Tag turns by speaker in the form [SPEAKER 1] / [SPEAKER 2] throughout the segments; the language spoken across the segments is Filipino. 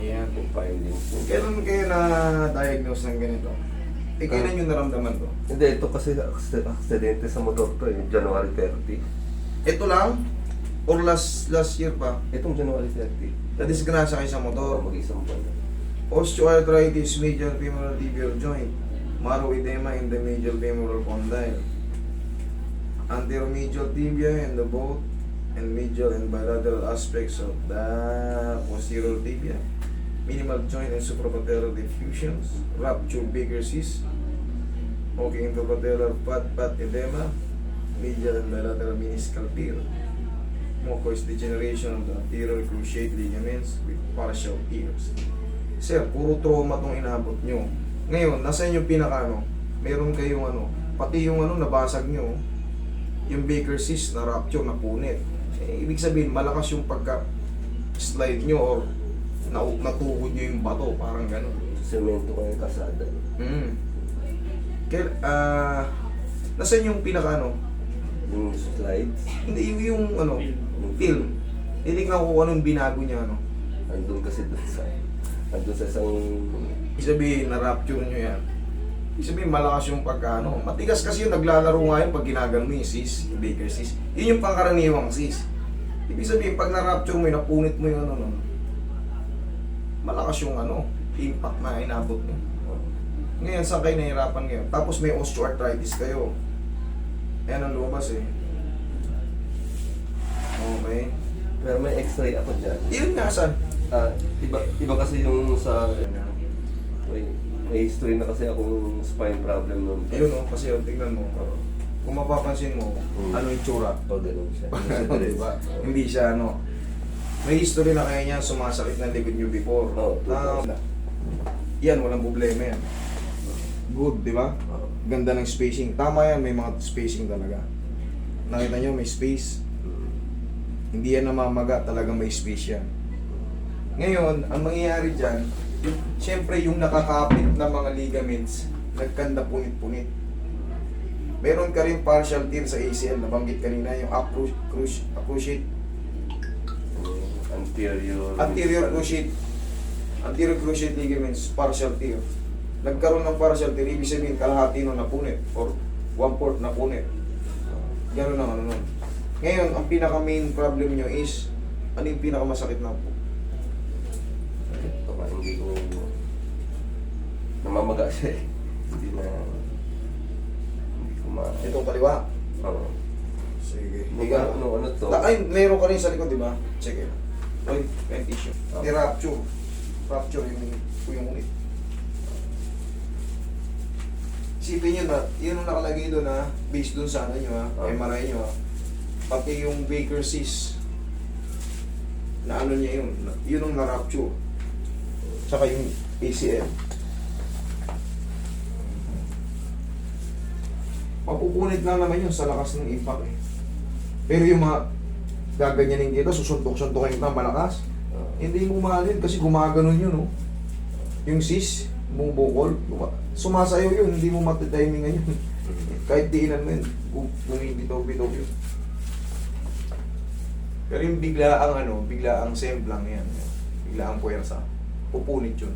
[SPEAKER 1] Ayan.
[SPEAKER 2] Yung findings.
[SPEAKER 1] Kailan kayo na-diagnose ng ganito? Eh, kailan yung naramdaman to?
[SPEAKER 2] Hindi, ito kasi aksid- aksidente sa motor to eh. January 30.
[SPEAKER 1] Ito lang? Or last last year pa?
[SPEAKER 2] Itong January 30.
[SPEAKER 1] Na-disgrasya kayo sa
[SPEAKER 2] Motor.
[SPEAKER 1] motor?
[SPEAKER 2] Mag-isang buwan.
[SPEAKER 1] Osteoarthritis, medial femoral tibial joint. Marrow edema in the medial femoral condyle. Anteromedial tibia and the both and medial and bilateral aspects of the posterior tibia. Minimal joint and suprapatellar diffusions. Rupture bigger cyst. Okay, interpatellar fat fat edema. Medial and bilateral meniscal tear. Mucous degeneration of the anterior cruciate ligaments with partial tears. Sir, puro trauma tong inabot nyo. Ngayon, nasa yung pinaka ano, meron kayong ano, pati yung ano, nabasag nyo, yung Baker cyst na rupture, na punit. Eh, ibig sabihin, malakas yung pagka slide nyo or na natuhod nyo yung bato, parang gano'n.
[SPEAKER 2] Semento ko yung kasada.
[SPEAKER 1] Mm. Kaya, ah, nasaan yung pinaka ano,
[SPEAKER 2] Yung slides.
[SPEAKER 1] hindi yung, yung ano, film. Titignan ko kung anong binago niya, ano.
[SPEAKER 2] Andun kasi dun sa... Andun sa isang...
[SPEAKER 1] Ibig sabihin, na-rupture nyo yan. Ibig sabihin, malakas yung pagkano. Matigas kasi yung naglalaro nga yun pag ginagano mo yung sis, yung baker sis. Yun yung pangkaraniwang sis. Ibig sabihin, pag na-rupture mo, yun, napunit mo yung ano, ano, malakas yung ano, impact na inabot mo. Ngayon, saan kayo nahihirapan ngayon? Tapos may osteoarthritis kayo. Ayan ang lumabas eh. Okay.
[SPEAKER 2] Pero may x-ray ako dyan.
[SPEAKER 1] Yun nga, saan?
[SPEAKER 2] Ah, iba, iba kasi yung sa... May, may history na kasi akong spine problem nun.
[SPEAKER 1] Ayun oh, kasi oh, tignan mo. Kung mapapansin mo,
[SPEAKER 2] Hmm.
[SPEAKER 1] ano yung tsura?
[SPEAKER 2] O, ganun siya.
[SPEAKER 1] Diba? Hindi siya ano. May history na kaya niya sumasakit ng likod niyo before.
[SPEAKER 2] Oo,
[SPEAKER 1] Ah, yan, walang problema yan. Good, di ba?
[SPEAKER 2] Oo.
[SPEAKER 1] Ganda ng spacing. Tama yan, may mga spacing talaga. Nakita niyo, may space. Hindi yan namamaga, talagang may space yan. Ngayon, ang mangyayari dyan, siyempre yung nakakapit na mga ligaments, nagkanda punit-punit. Meron ka rin partial tear sa ACL, nabanggit kanina, yung accru- cruci- cruciate
[SPEAKER 2] Anterior...
[SPEAKER 1] Anterior cruciate. Anterior cruciate ligaments, partial tear. Nagkaroon ng partial tear, ibig sabihin kalahati nun napunit or one fourth napunit. Ganun ang ano nun. Ngayon, ang pinaka main problem nyo is, ano yung pinaka masakit na po?
[SPEAKER 2] Ito ka, hindi ko... Namamaga siya eh. Hindi na... Hindi ko ma...
[SPEAKER 1] Itong kaliwa.
[SPEAKER 2] Oo.
[SPEAKER 1] Sige.
[SPEAKER 2] Ano,
[SPEAKER 1] Higa.
[SPEAKER 2] ano, ano to?
[SPEAKER 1] Ta- Ay, meron ka rin sa likod, di ba? Check it. Oy, may tissue.
[SPEAKER 2] Ah.
[SPEAKER 1] Di rupture. Rupture yung, yung unit. Isipin nyo na, yun ang nakalagay doon ha, based doon sa ano nyo ha,
[SPEAKER 2] Ah.
[SPEAKER 1] MRI nyo ha. Pati yung Baker cyst, na ano niya yun, na- yun ang na-rupture. Tsaka yung ACL. Mapupunit lang naman yun sa lakas ng impact eh. Pero yung mga gaganyanin dito, susuntok-suntokin ka malakas,
[SPEAKER 2] Oo.
[SPEAKER 1] hindi mo mahalin kasi gumaganon yun, no? Yung sis, bumubukol, guma- sumasayaw yun, hindi mo matitimingan yun. Kahit diinan mo yun, bu- bumibitaw-bitaw yun. Pero yung bigla ang ano, bigla ang semblang yan, bigla ang puwersa, pupunit yun.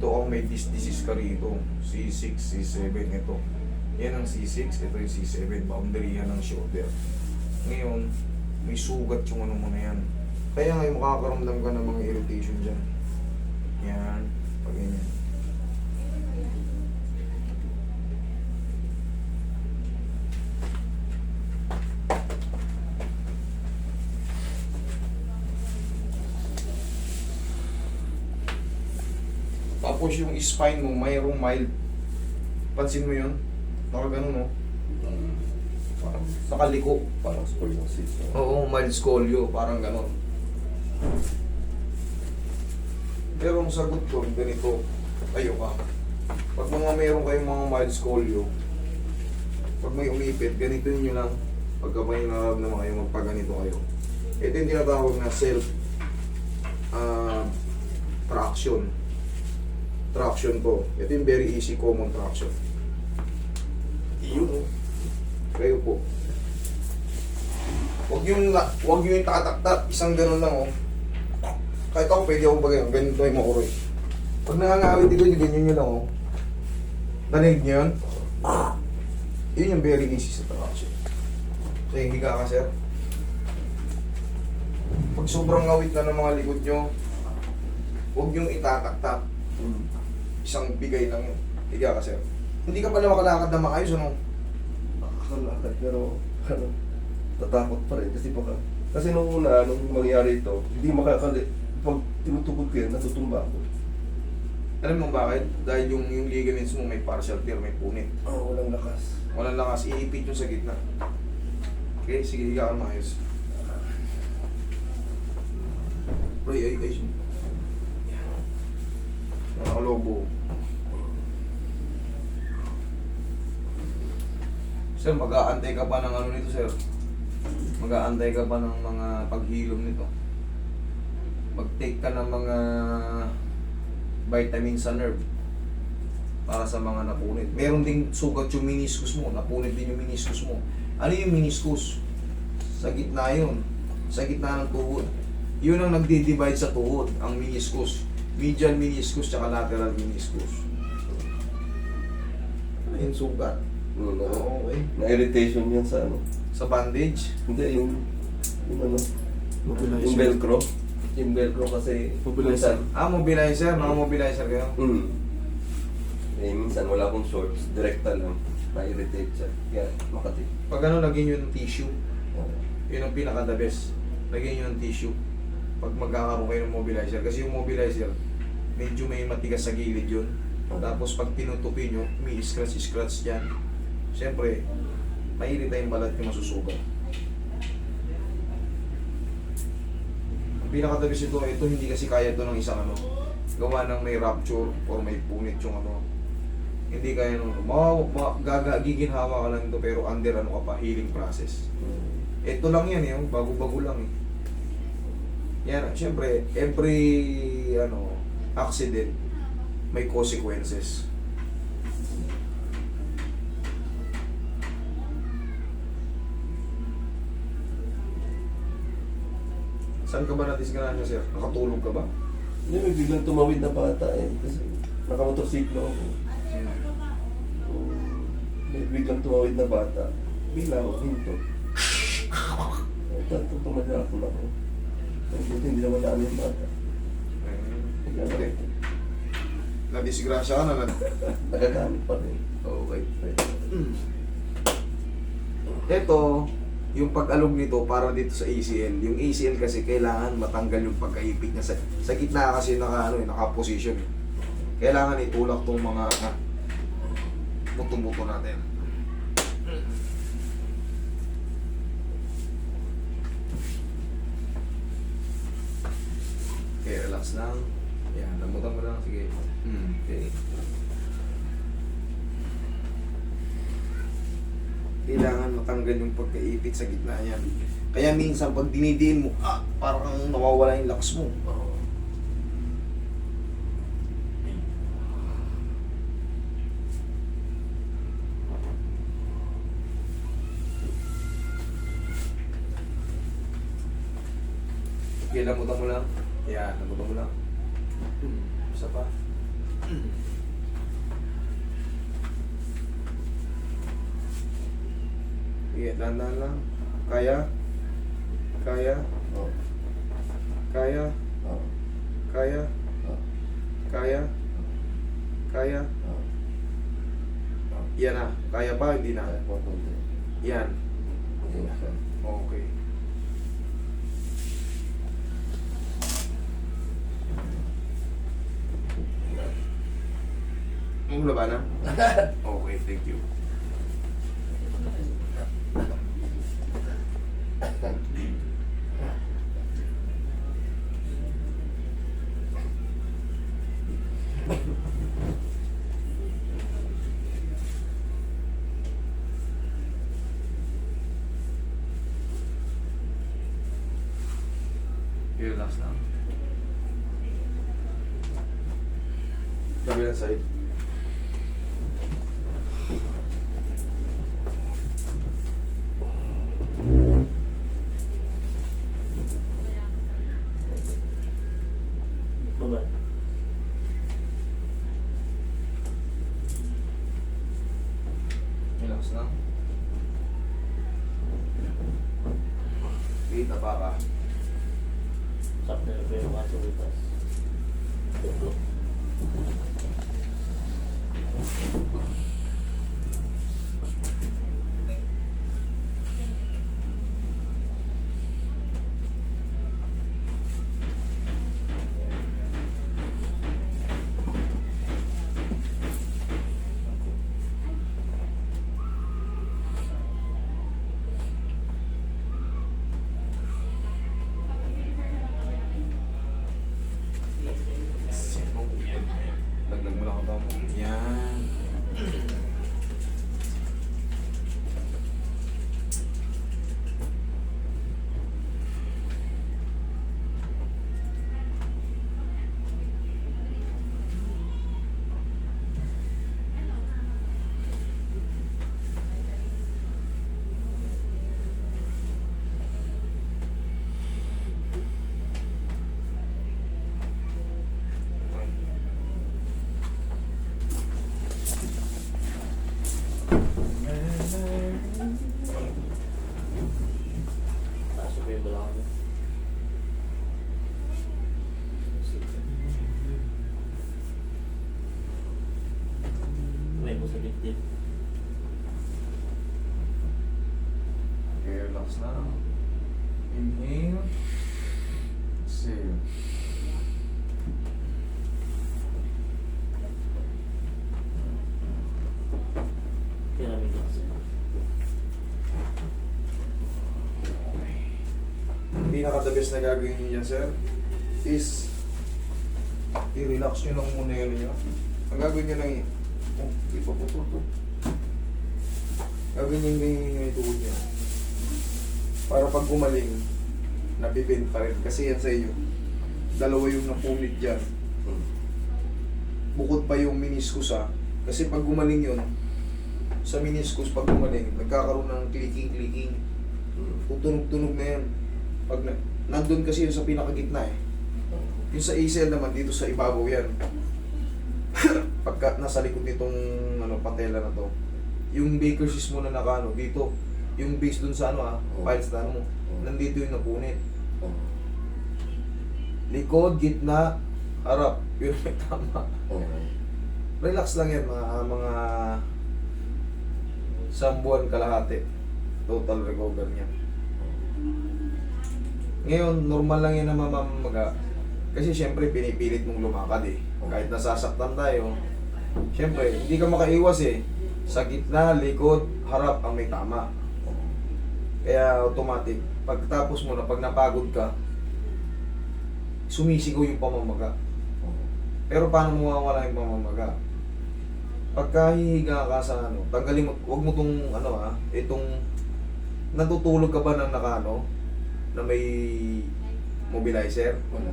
[SPEAKER 1] Dito ako may dis disease ka rito. C6, C7, ito. Yan ang C6, ito yung C7, boundary yan ng shoulder. Ngayon, may sugat yung ano mo na yan. Kaya ngayon makakaramdam ka ng mga irritation dyan. Yan, pag ganyan. Tapos yung spine mo, mayroong mild. Pansin mo yun? Nakaganon, no? Parang nakaliko.
[SPEAKER 2] Parang scoliosis. no?
[SPEAKER 1] Oo, mild scolio, parang ganon. Pero ang sagot ko, ganito, kayo ka. Pag mga meron kayong mga mild scolio, Pag may umipit, ganito nyo lang. Pagka may nararamdaman kayo, magpaganito kayo. Ito yung tinatawag na self ah, traction. Traction to. Ito yung very easy common traction. Iyon oh. Kayo po. Huwag yung, huwag yung tataktak, isang ganun lang oh. Kahit ako pwede akong bagay, ganito yung makuroy. Pag nangangawit dito, yung ganyan nyo lang oh. Narinig nyo yun? Yun yung very easy sa traction. So, higa ka sir. Pag sobrang ngawit na ng mga likod nyo, huwag yung itataktak.
[SPEAKER 2] Hmm.
[SPEAKER 1] Isang bigay lang yun. Higa ka sir. Hindi ka pala makalakad na maayos, ano?
[SPEAKER 2] Nakakalakad pero ano, tatakot pa rin kasi baka kasi nung una, nung mangyari ito, hindi makakali pag tinutugod ko yan, natutumba ako.
[SPEAKER 1] Alam mo bakit? Dahil yung, yung ligaments mo may partial tear, may punit.
[SPEAKER 2] Oh, walang lakas.
[SPEAKER 1] Walang lakas, iipit yung sa gitna. Okay, sige, higa ka maayos. Ay, ay, ay. Kalobo. Sir, mag-aantay ka pa ng ano nito, sir? Mag-aantay ka pa ng mga paghilom nito. Mag-take ka ng mga vitamin sa nerve para sa mga napunit. Meron ding sugat yung meniscus mo, napunit din yung meniscus mo. Ano yung meniscus? Sa gitna yun. Sa gitna ng tuhod. Yun ang nagdi-divide sa tuhod, ang meniscus. Medial meniscus tsaka lateral meniscus. Ano yung sugat?
[SPEAKER 2] Ano,
[SPEAKER 1] Oo, okay.
[SPEAKER 2] na-irritation yan sa ano.
[SPEAKER 1] Sa bandage?
[SPEAKER 2] Hindi, yung, yung ano,
[SPEAKER 3] Mobilizer.
[SPEAKER 2] yung velcro. Yung velcro kasi,
[SPEAKER 3] Mobilizer.
[SPEAKER 1] Ah, mobilizer. Mga mobilizer kayo.
[SPEAKER 2] Hmm. Eh, minsan wala akong shorts, direkta lang. Na-irritate siya. Kaya, makati.
[SPEAKER 1] Pag ano, lagyan nyo ng tissue. Yun ang pinaka-the best. Lagyan nyo ng tissue. Pag magkakaroon kayo ng mobilizer. Kasi yung mobilizer, medyo may matigas sa gilid yun. Tapos pag tinutupi nyo, may scratch-scratch dyan. Siyempre, mairita yung balat yung masusugat. Ang pinaka-the best ito, ito hindi kasi kaya ito ng isang ano. Gawa ng may rupture or may punit yung ano. Hindi kaya nung, ma, ma, gaga, giginhawa ka lang ito pero under ano ka pa, healing process. Ito lang yan eh, oh, bago-bago lang eh. Yan, syempre, every ano, accident may consequences. Saan ka ba natisgahan niya, sir? Nakatulog ka ba?
[SPEAKER 2] Hindi, may biglang tumawid na bata eh. Kasi nakamotorsiklo ako. So, may biglang tumawid na bata. Bigla ako, hinto. Ito, tumadya ako na ako. Hindi naman namin yung bata. Na ako.
[SPEAKER 1] Nadisgrasya ka na lang.
[SPEAKER 2] Nagagamit pa rin.
[SPEAKER 1] Okay. Ito, yung pag-alog nito para dito sa ACL. Yung ACL kasi kailangan matanggal yung pagkaipit niya. Sa, sa gitna kasi naka, ano, eh, naka-position. eh. Kailangan itulak tong mga ah, buto-buto natin. Okay, relax lang. Yan, lambutan mo lang. Sige. Hmm, okay. kailangan matanggal yung pagkaipit sa gitna niyan. Kaya minsan pag dinidiin mo, ah, parang nawawala yung lakas mo.
[SPEAKER 2] Oo.
[SPEAKER 1] Okay, lambutan mo lang. Yan, lambutan mo lang. Hmm, Isa pa. Sige, dahan-dahan lang. Kaya? Kaya?
[SPEAKER 2] Oo.
[SPEAKER 1] Kaya?
[SPEAKER 2] Oo.
[SPEAKER 1] Kaya?
[SPEAKER 2] Oo.
[SPEAKER 1] Kaya? Kaya?
[SPEAKER 2] Oo.
[SPEAKER 1] Yan na. Kaya pa? Hindi na. Yan.
[SPEAKER 2] Ayun na
[SPEAKER 1] mo labanan? okay, thank you. Here, last now. Come
[SPEAKER 3] here, side. Po yung kaso bukas.
[SPEAKER 1] Laglag mo lang ang tao mo. Yan.
[SPEAKER 3] Taas po yung balakang niya. May mo sa dibdib.
[SPEAKER 1] Okay, relax na. Inhale. Exhale.
[SPEAKER 3] Pyramid kasi.
[SPEAKER 1] Pinaka-the best na gagawin yan, sir, is i-relax nyo lang muna yun niyo. Ang gagawin nyo lang yun, oh, di pa po to. Gagawin nyo yung yung tuhod nyo. Para pag gumaling, nabibend pa rin. Kasi yan sa iyo, dalawa yung napunit dyan. Bukod pa yung meniscus ha. Kasi pag gumaling yun, sa meniscus pag gumaling, nagkakaroon ng clicking-clicking. Tutunog-tunog na yan. Pag na, nandun kasi yun sa pinakagitna eh. Yung sa ACL naman, dito sa ibabaw yan. Pagka nasa likod nitong ano, patela na to, yung baker cyst mo na nakano, dito, yung base dun sa ano ah,
[SPEAKER 2] Oo.
[SPEAKER 1] files na ano mo,
[SPEAKER 2] Oo.
[SPEAKER 1] nandito yung napunit. Likod, gitna, harap, yun may tama. Relax lang yan, mga, mga isang buwan kalahati. Total recover niya. Ngayon, normal lang yan na mamamaga. Kasi syempre, pinipilit mong lumakad eh. Kahit nasasaktan tayo, syempre, hindi ka makaiwas eh. Sa gitna, likod, harap ang may tama. Kaya automatic, pagtapos mo na, pag napagod ka, sumisigaw yung pamamaga. Pero paano mawawala yung pamamaga? Pagka hihiga ka sa ano, tanggalin mo, wag mo tong ano ah, itong natutulog ka ba ng nakano na may mobilizer?
[SPEAKER 2] Wala.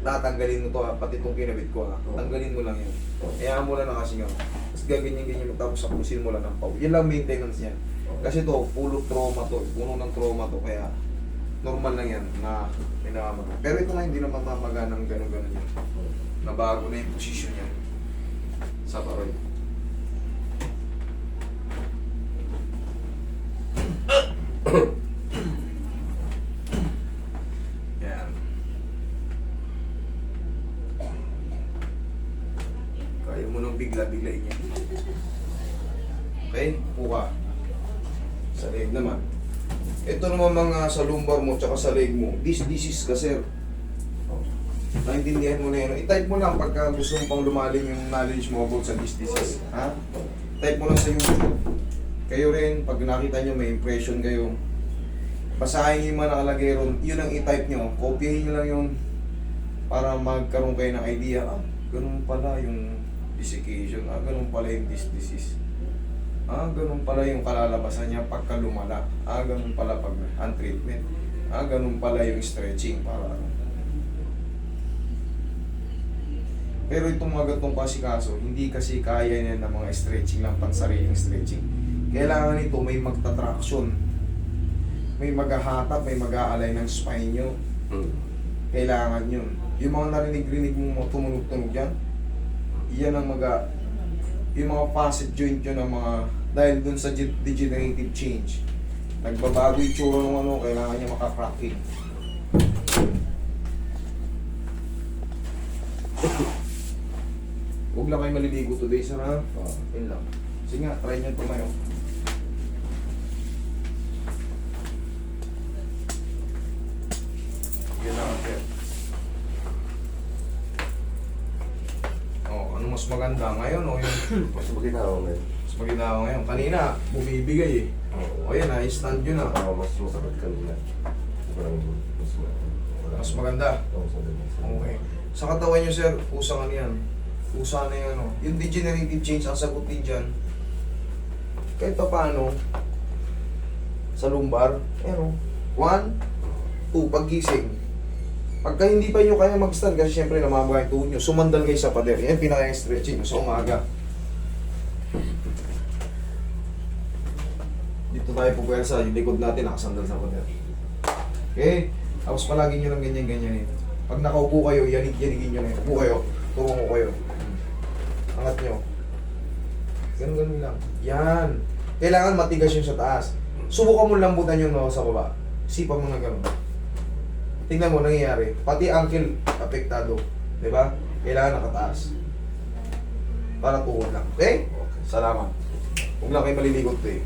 [SPEAKER 1] Tatanggalin mo to ah, pati itong kinabit ko ah.
[SPEAKER 2] Oo.
[SPEAKER 1] Tanggalin mo lang yun. Kaya mo lang nakasingaw. Tapos gaganyan-ganyan mo tapos sapusin mo lang ng pau. Yan lang maintenance niya. Kasi to, pulo trauma to, puno ng trauma to, kaya normal lang yan na pinamamaga. Pero ito nga hindi na mamamaga ng gano'n-gano'n yan. Nabago na yung posisyon niya sa paroy. Yan. Bigla-biglain yan. Okay, puka. Sa leg naman. Ito naman mga sa lumbar mo tsaka sa leg mo. This disease ka sir. Naintindihan mo na yun. I-type mo lang pagka gusto mo pang lumalim yung knowledge mo about sa this disease. Ha? Type mo lang sa YouTube. Kayo rin, pag nakita nyo may impression kayo, basahin yung mga nakalagay ron. Yun ang i-type nyo. Kopyahin nyo lang yun para magkaroon kayo ng idea. Ah, ganun pala yung desiccation. Ah, ganun pala yung this disease. Ah, ganun pala yung kalalabasan niya pagka lumala. Ah, ganun pala pag hand treatment. Ah, ganun pala yung stretching para ano. Pero itong mga ganitong pasikaso, hindi kasi kaya niya ng mga stretching lang, pansariling stretching. Kailangan nito may magtatraction. May maghahatap, may mag-aalay ng spine nyo.
[SPEAKER 2] Hmm.
[SPEAKER 1] Kailangan yun. Yung mga narinig-rinig mong tumunog-tunog yan, yan ang mga yung mga facet joint yun ng mga dahil dun sa ge- degenerative change. Nagbabago yung tsura ng ano kailangan niya makakracking huwag lang kayo maliligo today sir ha?
[SPEAKER 2] Ah.
[SPEAKER 1] yun lang. Sige nga try nyo tumayo yun lang sir oh ano mas maganda ngayon o yung
[SPEAKER 2] Mas maganda ako ngayon.
[SPEAKER 1] mas maganda ako ngayon kanina bumibigay eh o yan ha stand yun na
[SPEAKER 2] Ako mas masakit kanina. Parang mas wala.
[SPEAKER 1] mas maganda
[SPEAKER 2] Oo, sa ganun.
[SPEAKER 1] Okay. Sa katawan nyo, sir, usang ano yan? Usa na yan, ano? Yung degenerative change, ang sagot din dyan, kahit pa paano, sa lumbar, ano, one, two, paggising. Pagka hindi pa nyo kaya mag-stand, kasi syempre namamaga yung tuhod nyo, sumandal kayo sa pader. Yan pinaka-stretching sa umaga. Dito tayo pupwersa, yung likod natin nakasandal sa pader. Okay? Tapos palagi nyo lang ganyan-ganyan eh. Pag nakaupo kayo, yanig-yanigin nyo na yun. Upo kayo, ko kayo. Angat nyo. Ganun ganun lang. Yan. Kailangan matigas yun sa taas. Subukan mo lambutan yung noo sa baba. Sipa mo na ganun. Tingnan mo nangyayari. Pati ankle apektado. Di ba? Kailangan nakataas. Para tuhod lang. Okay? Salamat. Huwag lang kayo maliligot eh.